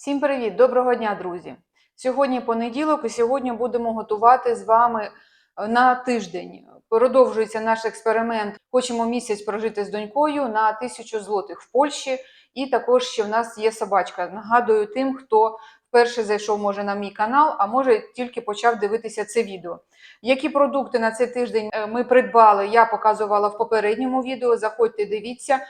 Всім привіт! Доброго дня, друзі! Сьогодні понеділок, і сьогодні будемо готувати з вами е, на тиждень. Продовжується наш експеримент. Хочемо місяць прожити з донькою на тисячу злотих в Польщі. І також ще в нас є собачка. Нагадую тим, хто вперше зайшов може на мій канал, а може тільки почав дивитися це відео. Які продукти на цей тиждень е, ми придбали, я показувала в попередньому відео. Заходьте, дивіться.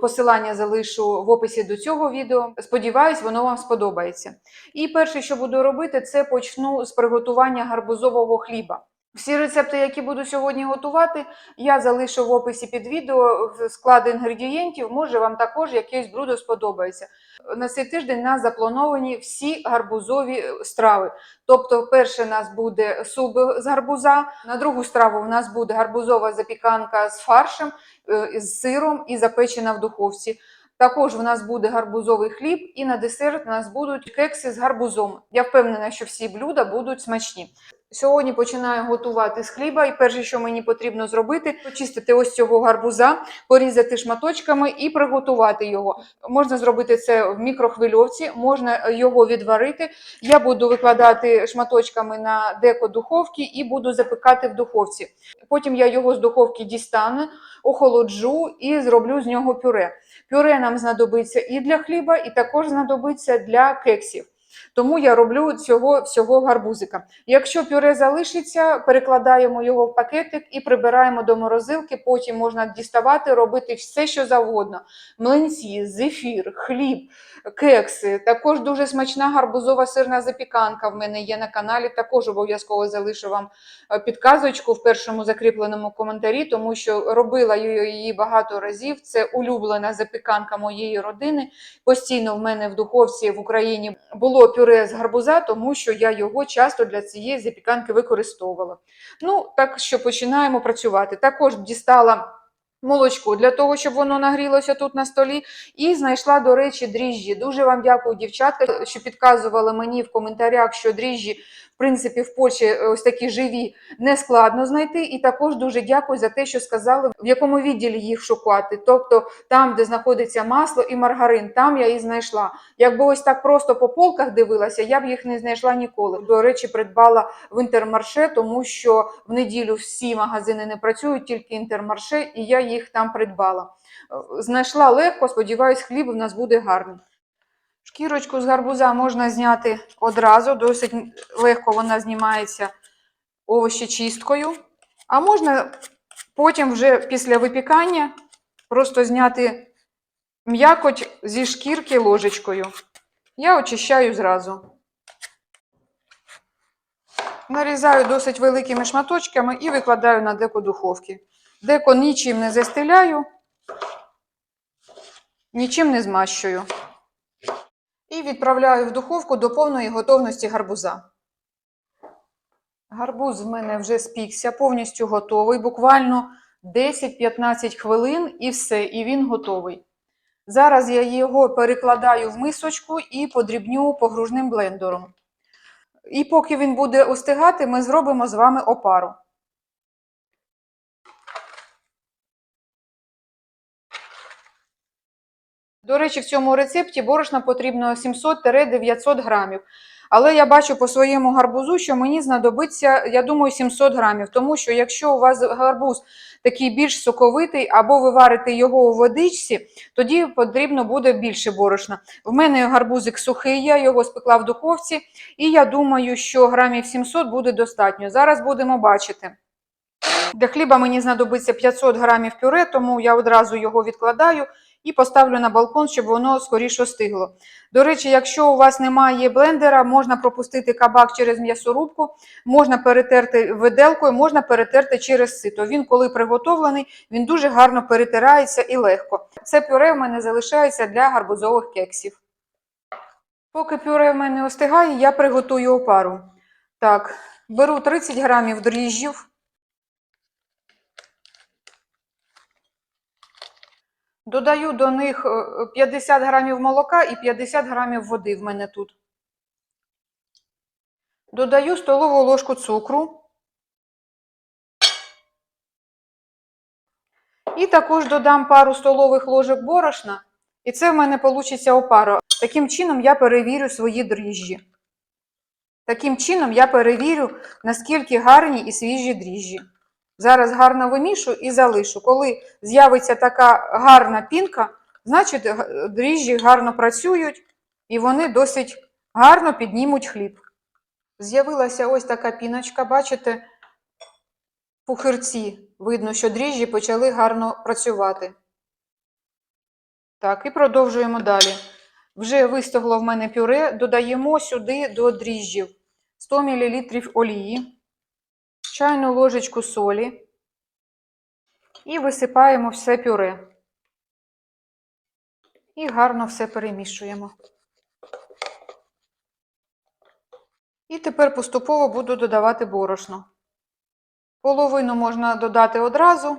Посилання залишу в описі до цього відео. Сподіваюсь, воно вам сподобається. І перше, що буду робити, це почну з приготування гарбузового хліба. Всі рецепти, які буду сьогодні готувати, я залишу в описі під відео в склад інгредієнтів. Може, вам також якесь блюдо сподобається. На цей тиждень нас заплановані всі гарбузові страви. Тобто, перше у нас буде суп з гарбуза, на другу страву у нас буде гарбузова запіканка з фаршем, е, з сиром і запечена в духовці. Також в нас буде гарбузовий хліб, і на десерт у нас будуть кекси з гарбузом. Я впевнена, що всі блюда будуть смачні. Сьогодні починаю готувати з хліба, і перше, що мені потрібно зробити, почистити ось цього гарбуза, порізати шматочками і приготувати його. Можна зробити це в мікрохвильовці, можна його відварити. Я буду викладати шматочками на деко духовки і буду запекати в духовці. Потім я його з духовки дістану, охолоджу і зроблю з нього пюре. Пюре нам знадобиться і для хліба, і також знадобиться для кексів. Тому я роблю цього всього гарбузика. Якщо пюре залишиться, перекладаємо його в пакетик і прибираємо до морозилки. Потім можна діставати, робити все, що завгодно: млинці, зефір, хліб, кекси. Також дуже смачна гарбузова сирна запіканка в мене є на каналі. Також обов'язково залишу вам е, підказочку в першому закріпленому коментарі, тому що робила її багато разів. Це улюблена запіканка моєї родини. Постійно в мене в духовці в Україні було пюре з гарбуза, тому що я його часто для цієї запіканки використовувала. Ну, так що починаємо працювати. Також дістала. Молочко для того, щоб воно нагрілося тут на столі, і знайшла, до речі, дріжджі. Дуже вам дякую, дівчатка, що підказували мені в коментарях, що дріжджі, принципі, в Польщі е, ось такі живі не складно знайти. І також дуже дякую за те, що сказали, в якому відділі їх шукати. Тобто там, де знаходиться масло і маргарин, там я і знайшла. Якби ось так просто по полках дивилася, я б їх не знайшла ніколи. До речі, придбала в інтермарше, тому що в неділю всі магазини не працюють, тільки інтермарше, і я їх там придбала. Е, Знайшла легко, сподіваюсь, хліб у нас буде гарний. Шкірочку з гарбуза можна зняти одразу, досить легко вона знімається овощечисткою. А можна потім вже після випікання просто зняти м'якоть зі шкірки ложечкою. Я очищаю зразу. Нарізаю досить великими шматочками і викладаю на деко духовки. Деко нічим не застеляю, нічим не змащую. І відправляю в духовку до повної готовності гарбуза. Гарбуз в мене вже спікся, повністю готовий. Буквально 10-15 хвилин і все, і він готовий. Зараз я його перекладаю в мисочку і подрібню погружним блендером. І поки він буде остигати, ми зробимо з вами опару. До речі, в цьому рецепті борошна потрібно 700-900 грамів. Але я бачу по своєму гарбузу, що мені знадобиться, я думаю, 700 грамів. Тому що якщо у вас гарбуз такий більш соковитий, або ви варите його у водичці, тоді потрібно буде більше борошна. В мене гарбузик сухий, я його спекла в духовці, і я думаю, що грамів 700 буде достатньо. Зараз будемо бачити. Для хліба мені знадобиться 500 грамів пюре, тому я одразу його відкладаю і поставлю на балкон, щоб воно скоріше остигло. До речі, якщо у вас немає блендера, можна пропустити кабак через м'ясорубку, можна перетерти виделкою, можна перетерти через сито. Він, коли приготовлений, він дуже гарно перетирається і легко. Це пюре в мене залишається для гарбузових кексів. Поки пюре в мене остигає, я приготую опару. Так, беру 30 грамів дріжджів. Додаю до них е, 50 грамів молока і 50 грамів води в мене тут. Додаю столову ложку цукру. І також додам пару столових ложок борошна. І це в мене вийде опара. Таким чином я перевірю свої дріжджі. Таким чином я перевірю, наскільки гарні і свіжі дріжджі. Зараз гарно вимішу і залишу. Коли з'явиться така гарна пінка, значить дріжджі гарно працюють і вони досить гарно піднімуть хліб. З'явилася ось така піночка, бачите, пухирці. Видно, що дріжджі почали гарно працювати. Так, і продовжуємо далі. Вже вистигло в мене пюре, додаємо сюди до дріжджів 100 мл олії, чайну ложечку солі і висипаємо все пюре. І гарно все перемішуємо. І тепер поступово буду додавати борошно. Половину можна додати одразу.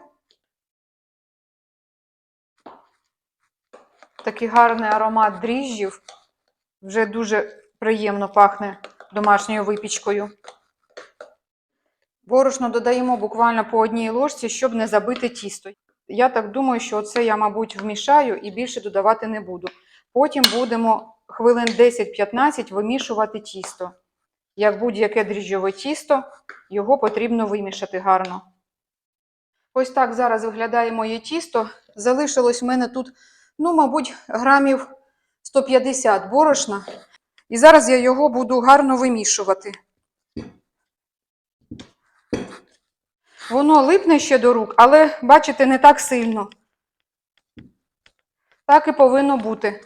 Такий гарний аромат дріжджів. Вже дуже приємно пахне домашньою випічкою. Борошно додаємо буквально по одній ложці, щоб не забити тісто. Я так думаю, що це я, мабуть, вмішаю і більше додавати не буду. Потім будемо хвилин 10-15 вимішувати тісто. Як будь-яке дріжджове тісто, його потрібно вимішати гарно. Ось так зараз виглядає моє тісто. Залишилось в мене тут, ну, мабуть, грамів 150 борошна. І зараз я його буду гарно вимішувати. Воно липне ще до рук, але, бачите, не так сильно. Так і повинно бути.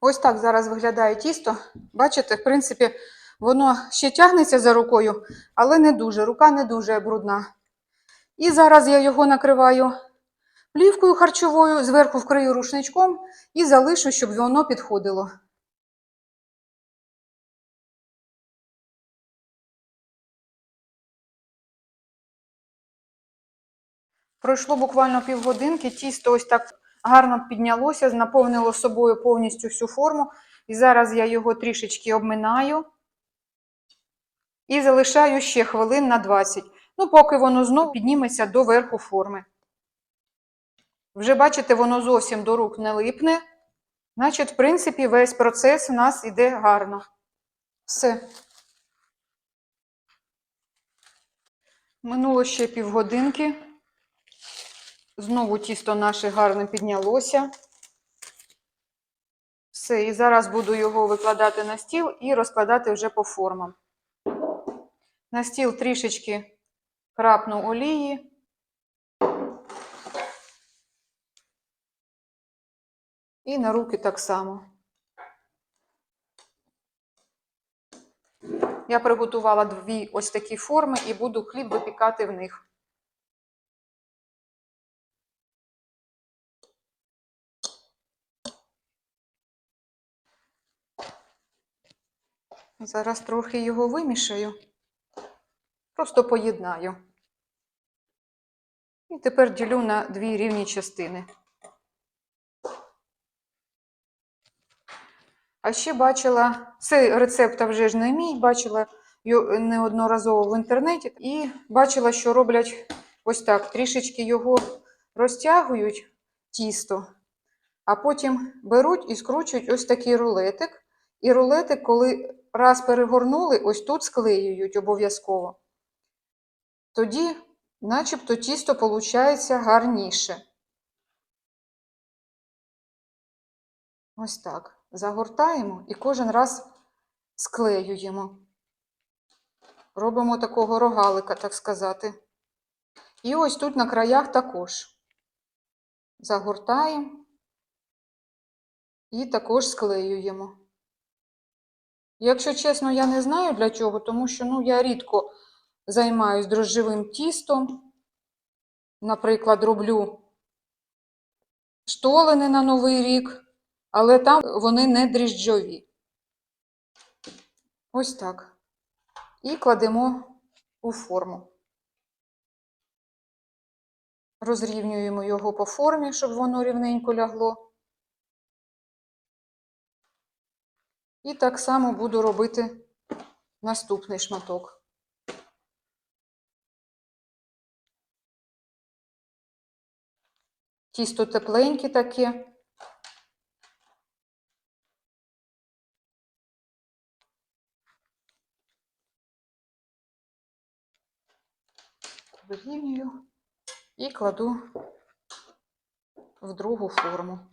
Ось так зараз виглядає тісто. Бачите, в принципі, воно ще тягнеться за рукою, але не дуже. Рука не дуже брудна. І зараз я його накриваю плівкою харчовою, зверху вкрию рушничком і залишу, щоб воно підходило. Пройшло буквально півгодинки, тісто ось так гарно піднялося, наповнило собою повністю всю форму. І зараз я його трішечки обминаю і залишаю ще хвилин на 20. Ну, поки воно знову підніметься до верху форми. Вже бачите, воно зовсім до рук не липне. Значить, в принципі, весь процес у нас іде гарно. Все. Минуло ще півгодинки. Знову тісто наше гарно піднялося. Все, і зараз буду його викладати на стіл і розкладати вже по формам. На стіл трішечки крапну олії. І на руки так само. Я приготувала дві ось такі форми і буду хліб випікати в них. Зараз трохи його вимішаю, просто поєднаю. І тепер ділю на дві рівні частини. А ще бачила, цей рецепт вже ж не мій, бачила неодноразово в інтернеті і бачила, що роблять ось так: трішечки його розтягують тісто, а потім беруть і скручують ось такий рулетик. І рулетик, коли раз перегорнули, ось тут склеюють обов'язково. Тоді, начебто, тісто виходить гарніше. Ось так. Загортаємо і кожен раз склеюємо. Робимо такого рогалика, так сказати. І ось тут на краях також. Загортаємо і також склеюємо. Якщо чесно, я не знаю для чого, тому що ну, я рідко займаюсь дрожжевим тістом. Наприклад, роблю штолени на Новий рік, але там вони не дріжджові. Ось так. І кладемо у форму. Розрівнюємо його по формі, щоб воно рівненько лягло. І так само буду робити наступний шматок. Тісто тепленьке таке. Вирівнюю і кладу в другу форму.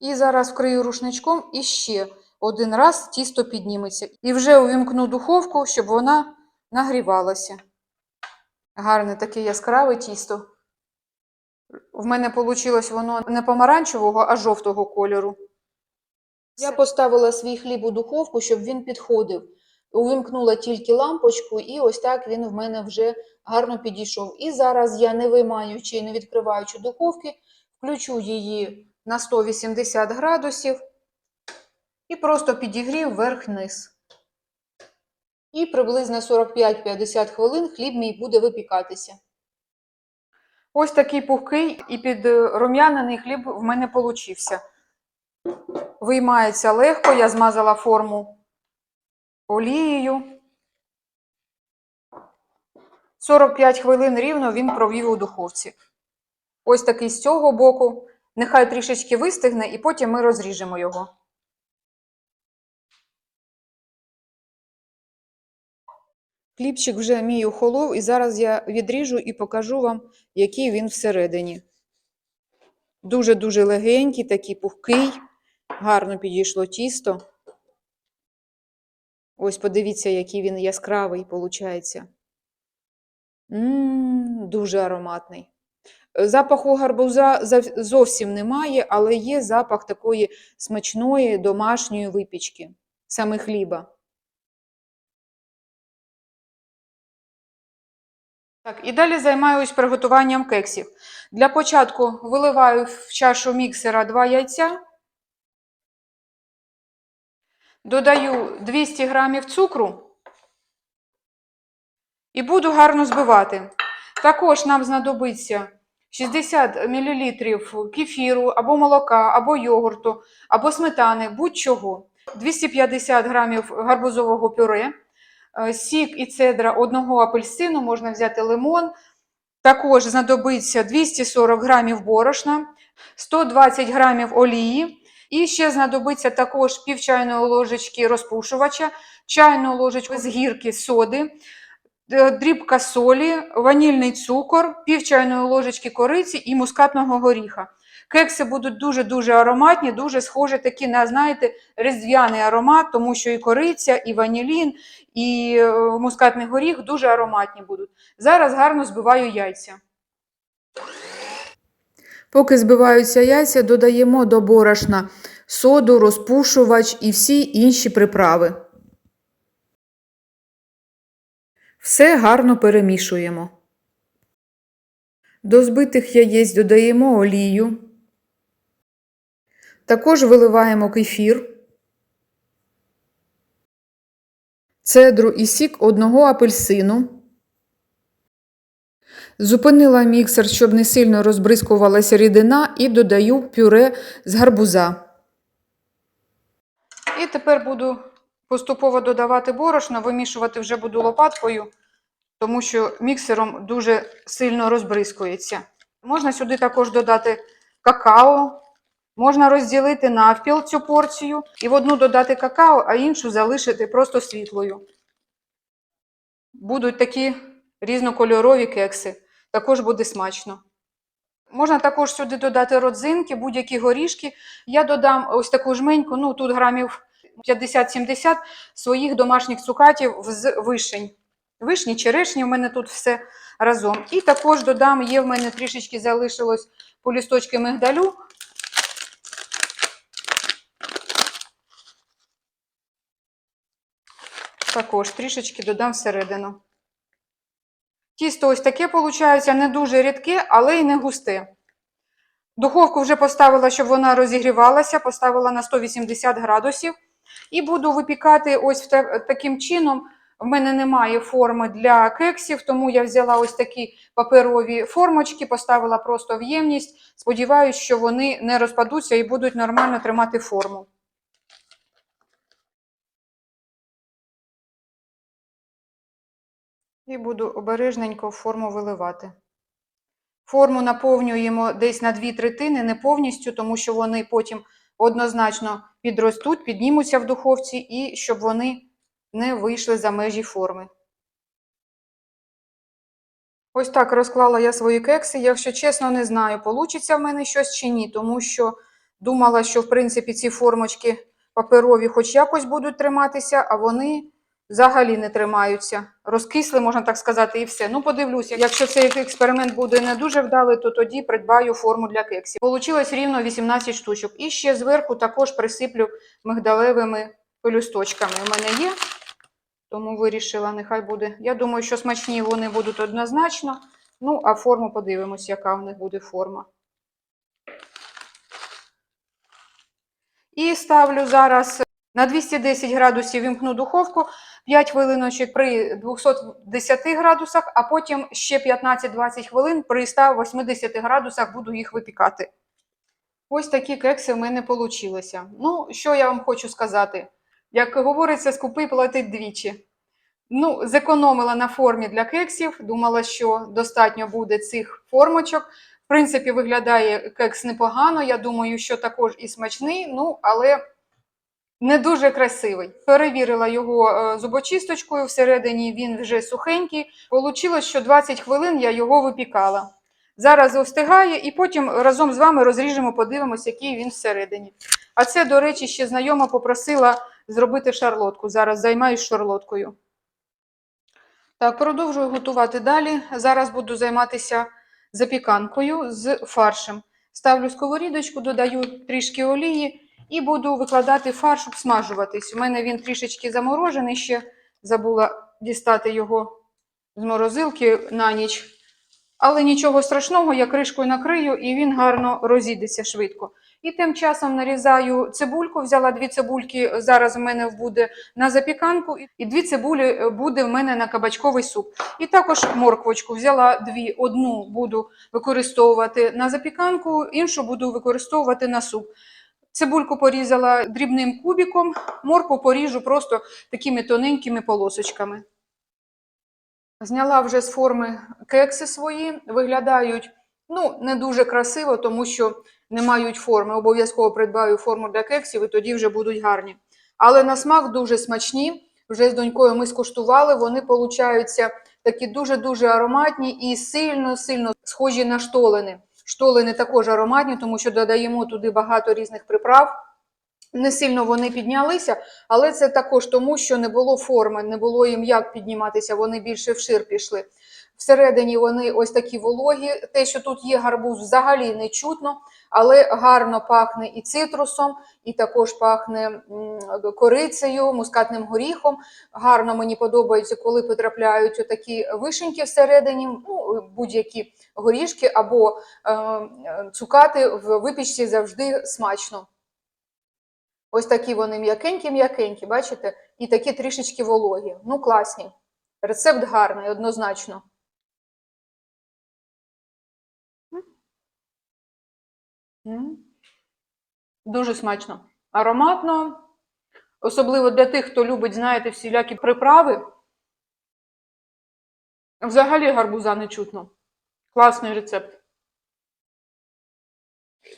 І зараз вкрию рушничком і ще один раз тісто підніметься. І вже увімкну духовку, щоб вона нагрівалася. Гарне таке яскраве тісто. В мене вийшло воно не помаранчевого, а жовтого кольору. Я поставила свій хліб у духовку, щоб він підходив. Увімкнула тільки лампочку, і ось так він в мене вже гарно підійшов. І зараз я, не виймаючи і не відкриваючи духовки, включу її на 180 градусів і просто підігрів вверх-низ. І приблизно 45-50 хвилин хліб мій буде випікатися. Ось такий пухкий і підрум'янений хліб в мене получився. Виймається легко, я змазала форму олією. 45 хвилин рівно він провів у духовці. Ось такий з цього боку. Нехай трішечки вистигне, і потім ми розріжемо його. Хлібчик вже мій охолов, і зараз я відріжу і покажу вам, який він всередині. Дуже-дуже легенький, такий пухкий, гарно підійшло тісто. Ось подивіться, який він яскравий, виходить. Ммм, дуже ароматний. Запаху гарбуза зовсім немає, але є запах такої смачної домашньої випічки, саме хліба. Так, і далі займаюсь приготуванням кексів. Для початку виливаю в чашу міксера 2 яйця, додаю 200 грамів цукру і буду гарно збивати. Також нам знадобиться 60 мл кефіру або молока, або йогурту, або сметани, будь-чого, 250 грамів гарбузового пюре, е, сік і цедра одного апельсину, можна взяти лимон. Також знадобиться 240 грамів борошна, 120 грамів олії. І ще знадобиться також пів чайної ложечки розпушувача, чайну ложечку з гірки соди, дрібка солі, ванільний цукор, пів чайної ложечки кориці і мускатного горіха. Кекси будуть дуже-дуже ароматні, дуже схожі такі на, знаєте, різдвяний аромат, тому що і кориця, і ванілін, і е, мускатний горіх дуже ароматні будуть. Зараз гарно збиваю яйця. Поки збиваються яйця, додаємо до борошна соду, розпушувач і всі інші приправи. Все гарно перемішуємо. До збитих яєць додаємо олію. Також виливаємо кефір, цедру і сік одного апельсину. Зупинила міксер, щоб не сильно розбризкувалася рідина, і додаю пюре з гарбуза. І тепер буду поступово додавати борошно, вимішувати вже буду лопаткою, тому що міксером дуже сильно розбризкується. Можна сюди також додати какао, можна розділити навпіл цю порцію і в одну додати какао, а іншу залишити просто світлою. Будуть такі різнокольорові кекси. Також буде смачно. Можна також сюди додати родзинки, будь-які горішки. Я додам ось таку жменьку, ну тут грамів 50-70 своїх домашніх цукатів з вишень. Вишні, черешні, у мене тут все разом. І також додам, є в мене трішечки залишилось по лісточки мигдалю. Також трішечки додам всередину. Тісто ось таке виходить, не дуже рідке, але й не густе. Духовку вже поставила, щоб вона розігрівалася, поставила на 180 градусів. І буду випікати ось таким чином. В мене немає форми для кексів, тому я взяла ось такі паперові формочки, поставила просто в ємність. Сподіваюсь, що вони не розпадуться і будуть нормально тримати форму. І буду обережненько форму виливати. Форму наповнюємо десь на дві третини, не повністю, тому що вони потім однозначно підростуть, піднімуться в духовці, і щоб вони не вийшли за межі форми. Ось так розклала я свої кекси. Якщо чесно, не знаю, получиться в мене щось чи ні, тому що думала, що в принципі ці формочки паперові хоч якось будуть триматися, а вони взагалі не тримаються. Розкисли, можна так сказати, і все. Ну, подивлюся. Якщо цей експеримент буде не дуже вдалий, то тоді придбаю форму для кексів. Получилось рівно 18 штучок. І ще зверху також присиплю мигдалевими пелюсточками. У мене є. Тому вирішила, нехай буде. Я думаю, що смачні вони будуть однозначно. Ну, а форму подивимось, яка в них буде форма. І ставлю зараз на 210 градусів вімкну духовку 5 хвилиночок при 210 градусах, а потім ще 15-20 хвилин при 180 градусах буду їх випікати. Ось такі кекси в мене вийшли. Ну, що я вам хочу сказати? Як говориться, скупий платить двічі. Ну, зекономила на формі для кексів. Думала, що достатньо буде цих формочок. В принципі, виглядає кекс непогано. Я думаю, що також і смачний, ну, але не дуже красивий. Перевірила його е, зубочисточкою, всередині він вже сухенький. Получилось, що 20 хвилин я його випікала. Зараз остигає, і потім разом з вами розріжемо, подивимось, який він всередині. А це, до речі, ще знайома попросила зробити шарлотку. Зараз займаюсь шарлоткою. Так, продовжую готувати далі. Зараз буду займатися запіканкою з фаршем. Ставлю сковорідочку, додаю трішки олії і буду викладати фарш, обсмажуватись. У мене він трішечки заморожений, ще забула дістати його з морозилки на ніч. Але нічого страшного, я кришкою накрию і він гарно розійдеться швидко. І тим часом нарізаю цибульку, взяла дві цибульки, зараз в мене буде на запіканку, і дві цибулі е, буде в мене на кабачковий суп. І також морквочку взяла дві, одну буду використовувати на запіканку, іншу буду використовувати на суп. Цибульку порізала дрібним кубиком, моркву поріжу просто такими тоненькими полосочками. Зняла вже з форми кекси свої, виглядають ну, не дуже красиво, тому що не мають форми. Обов'язково придбаю форму для кексів і тоді вже будуть гарні. Але на смак дуже смачні. Вже з донькою ми скуштували, вони получаються такі дуже-дуже ароматні і сильно-сильно схожі на штолени. Штолени також ароматні, тому що додаємо туди багато різних приправ. Не сильно вони піднялися, але це також тому, що не було форми, не було їм як підніматися, вони більше вшир пішли. Всередині вони ось такі вологі. Те, що тут є гарбуз, взагалі не чутно, але гарно пахне і цитрусом, і також пахне корицею, мускатним горіхом. Гарно мені подобається, коли потрапляють такі вишеньки всередині, ну, будь-які горішки або е, цукати в випічці завжди смачно. Ось такі вони м'якенькі-м'якенькі, бачите? І такі трішечки вологі. Ну, класні. Рецепт гарний, однозначно. Дуже смачно. Ароматно. Особливо для тих, хто любить, знаєте, всілякі приправи. Взагалі гарбуза не чутно. Класний рецепт.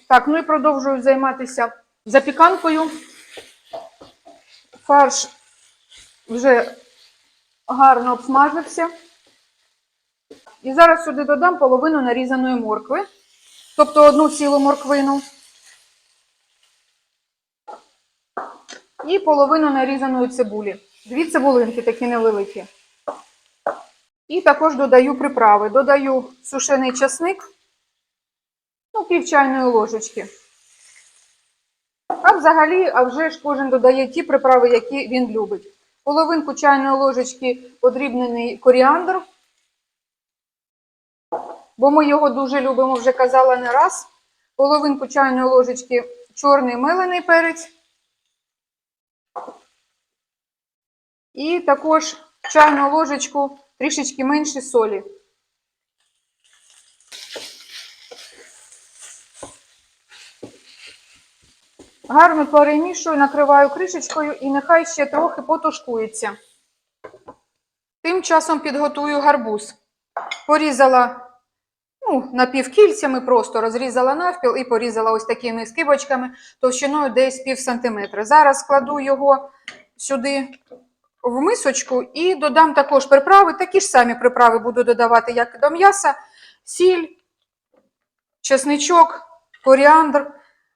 Так, ну і продовжую займатися запіканкою. Фарш вже гарно обсмажився. І зараз сюди додам половину нарізаної моркви, тобто одну цілу морквину. І половину нарізаної цибулі. Дві цибулинки такі невеликі. І також додаю приправи. Додаю сушений часник, ну, пів чайної ложечки. А взагалі, а вже ж кожен додає ті приправи, які він любить. Половинку чайної ложечки подрібнений коріандр, бо ми його дуже любимо, вже казала не раз. Половинку чайної ложечки чорний мелений перець. І також чайну ложечку трішечки менше солі. Гарно перемішую, накриваю кришечкою і нехай ще трохи потушкується. Тим часом підготую гарбуз. Порізала ну, напівкільцями, просто розрізала навпіл і порізала ось такими скибочками товщиною десь пів сантиметра. Зараз складу його сюди в мисочку і додам також приправи. Такі ж самі приправи буду додавати, як до м'яса, сіль, чесничок, коріандр.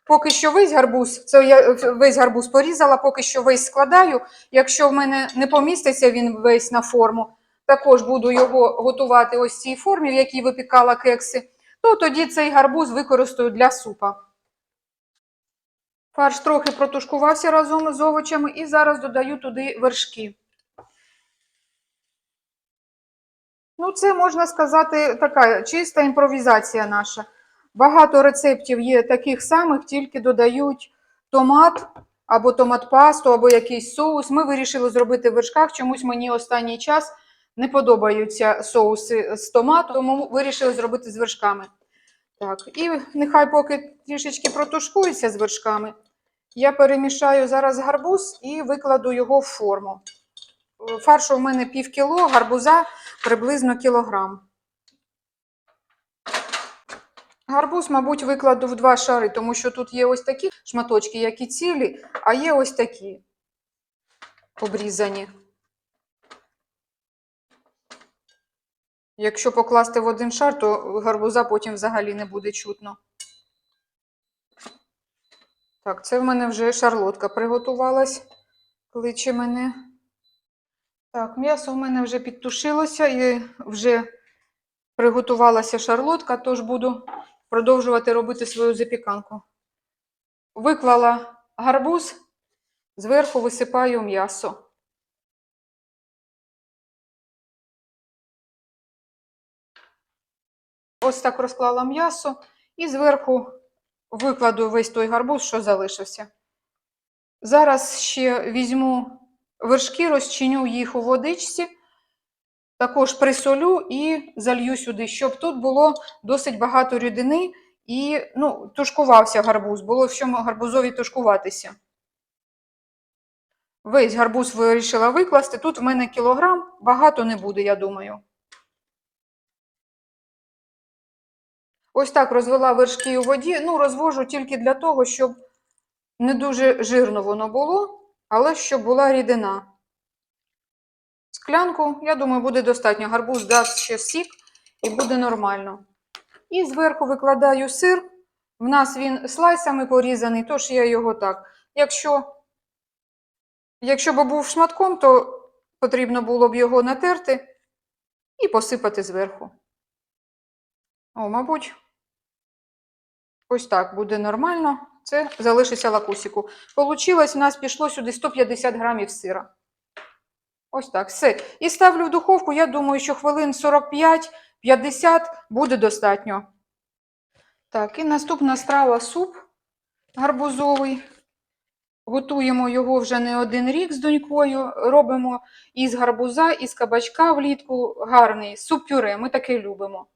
Поки що весь гарбуз, це я весь гарбуз порізала, поки що весь складаю. Якщо в мене не поміститься він весь на форму, також буду його готувати ось в цій формі, в якій випікала кекси, то тоді цей гарбуз використаю для супа. Фарш трохи протушкувався разом з овочами і зараз додаю туди вершки. Ну, це можна сказати така чиста імпровізація наша. Багато рецептів є таких самих, тільки додають томат або томат-пасту, або якийсь соус. Ми вирішили зробити в вершках. Чомусь мені останній час не подобаються соуси з томату, тому вирішили зробити з вершками. Так, і нехай поки трішечки протушкується з вершками. Я перемішаю зараз гарбуз і викладу його в форму. Фаршу в мене пів кіло, гарбуза приблизно кілограм. Гарбуз, мабуть, викладу в два шари, тому що тут є ось такі шматочки, які цілі, а є ось такі обрізані. Якщо покласти в один шар, то гарбуза потім взагалі не буде чутно. Так, це в мене вже шарлотка приготувалась. Кличе мене. Так, м'ясо в мене вже підтушилося і вже приготувалася шарлотка, тож буду продовжувати робити свою запіканку. Виклала гарбуз, зверху висипаю м'ясо. Ось так розклала м'ясо і зверху викладу весь той гарбуз, що залишився. Зараз ще візьму вершки, розчиню їх у водичці, також присолю і залью сюди, щоб тут було досить багато рідини і ну, тушкувався гарбуз, було в чому гарбузові тушкуватися. Весь гарбуз вирішила викласти. Тут в мене кілограм, багато не буде, я думаю. Ось так розвела вершки у воді. Ну, розвожу тільки для того, щоб не дуже жирно воно було, але щоб була рідина. Склянку, я думаю, буде достатньо. Гарбуз дасть ще сік і буде нормально. І зверху викладаю сир. В нас він слайсами порізаний, тож я його так. Якщо, якщо б був шматком, то потрібно було б його натерти і посипати зверху. О, мабуть, ось так буде нормально. Це залишиться лакусіку. Получилось, у нас пішло сюди 150 грамів сира. Ось так, все. І ставлю в духовку, я думаю, що хвилин 45-50 буде достатньо. Так, і наступна страва суп гарбузовий. Готуємо його вже не один рік з донькою. Робимо із гарбуза, із кабачка влітку гарний суп-пюре. Ми таке любимо.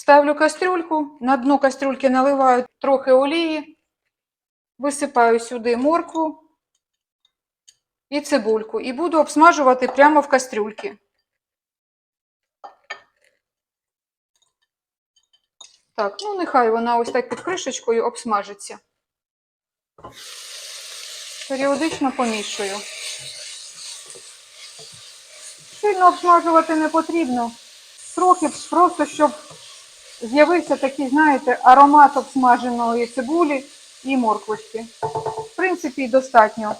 Ставлю кастрюльку, на дно кастрюльки наливаю трохи олії, висипаю сюди моркву і цибульку. І буду обсмажувати прямо в кастрюльці. Так, ну нехай вона ось так під кришечкою обсмажиться. Періодично помішую. Сильно обсмажувати не потрібно. Трохи просто, щоб з'явився такий, знаєте, аромат обсмаженої цибулі і морквочки. В принципі, достатньо.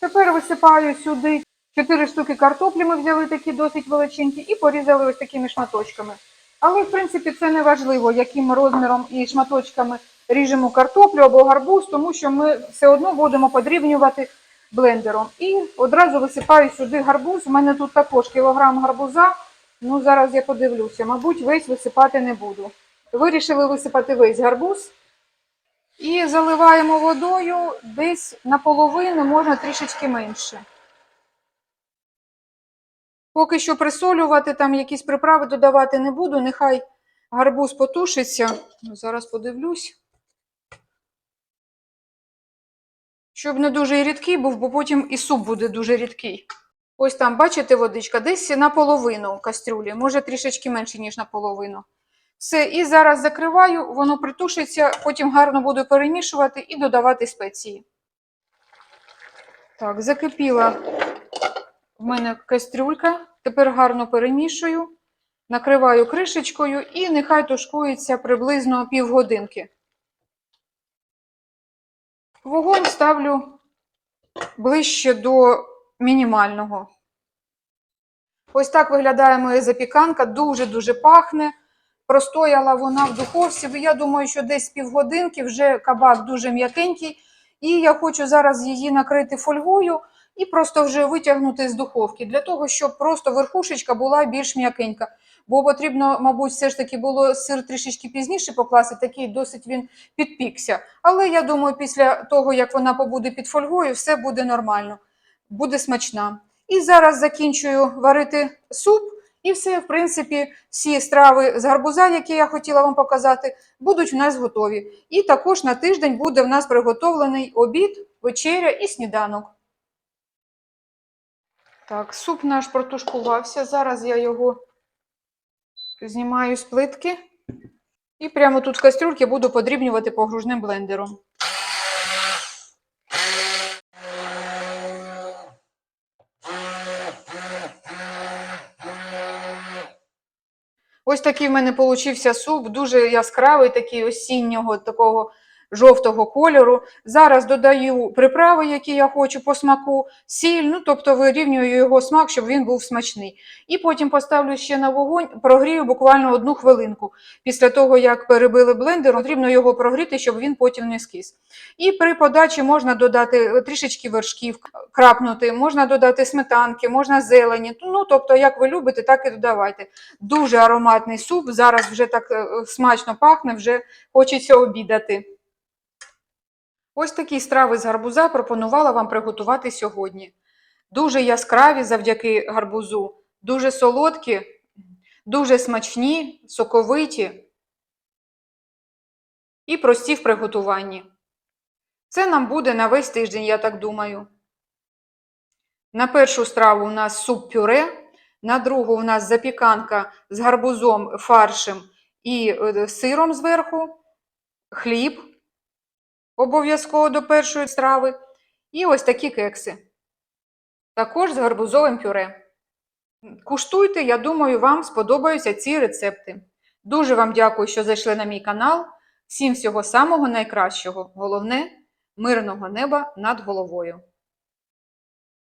Тепер висипаю сюди 4 штуки картоплі, ми взяли такі досить величенькі, і порізали ось такими шматочками. Але, в принципі, це не важливо, яким розміром і шматочками ріжемо картоплю або гарбуз, тому що ми все одно будемо подрібнювати блендером. І одразу висипаю сюди гарбуз. У мене тут також кілограм гарбуза. Ну, зараз я подивлюся, мабуть, весь висипати не буду. Вирішили висипати весь гарбуз. І заливаємо водою десь наполовину, можна трішечки менше. Поки що присолювати, там якісь приправи додавати не буду, нехай гарбуз потушиться. Ну, Зараз подивлюсь. Щоб не дуже рідкий був, бо потім і суп буде дуже рідкий. Ось там, бачите, водичка, десь наполовину кастрюлі, може трішечки менше, ніж наполовину. Все, і зараз закриваю, воно притушиться, потім гарно буду перемішувати і додавати спеції. Так, закипіла в мене кастрюлька. Тепер гарно перемішую, накриваю кришечкою і нехай тушкується приблизно півгодинки. Вогонь ставлю ближче до мінімального. Ось так виглядає моя запіканка, дуже-дуже пахне. Простояла вона в духовці. Я думаю, що десь півгодинки вже кабак дуже м'якенький. І я хочу зараз її накрити фольгою і просто вже витягнути з духовки, для того, щоб просто верхушечка була більш м'якенька. Бо потрібно, мабуть, все ж таки було сир трішечки пізніше покласти, такий досить він підпікся. Але я думаю, після того, як вона побуде під фольгою, все буде нормально, буде смачна. І зараз закінчую варити суп, і все, в принципі, всі страви з гарбуза, які я хотіла вам показати, будуть у нас готові. І також на тиждень буде в нас приготовлений обід, вечеря і сніданок. Так, суп наш протушкувався. Зараз я його знімаю з плитки. І прямо тут в кастрюльці буду подрібнювати погружним блендером. Ось такий в мене получився суп, дуже яскравий, такий осіннього, такого жовтого кольору. Зараз додаю приправи, які я хочу по смаку, сіль, ну тобто вирівнюю його смак, щоб він був смачний. І потім поставлю ще на вогонь, прогрію буквально одну хвилинку. Після того, як перебили блендер, потрібно його прогріти, щоб він потім не скис. І при подачі можна додати трішечки вершків, крапнути, можна додати сметанки, можна зелені. Ну, тобто, як ви любите, так і додавайте. Дуже ароматний суп. Зараз вже так е, смачно пахне, вже хочеться обідати. Ось такі страви з гарбуза пропонувала вам приготувати сьогодні. Дуже яскраві завдяки гарбузу, дуже солодкі, дуже смачні, соковиті і прості в приготуванні. Це нам буде на весь тиждень, я так думаю. На першу страву у нас суп-пюре, на другу у нас запіканка з гарбузом, фаршем і е, сиром зверху, хліб обов'язково до першої страви. І ось такі кекси. Також з гарбузовим пюре. Куштуйте, я думаю, вам сподобаються ці рецепти. Дуже вам дякую, що зайшли на мій канал. Всім всього самого найкращого. Головне мирного неба над головою.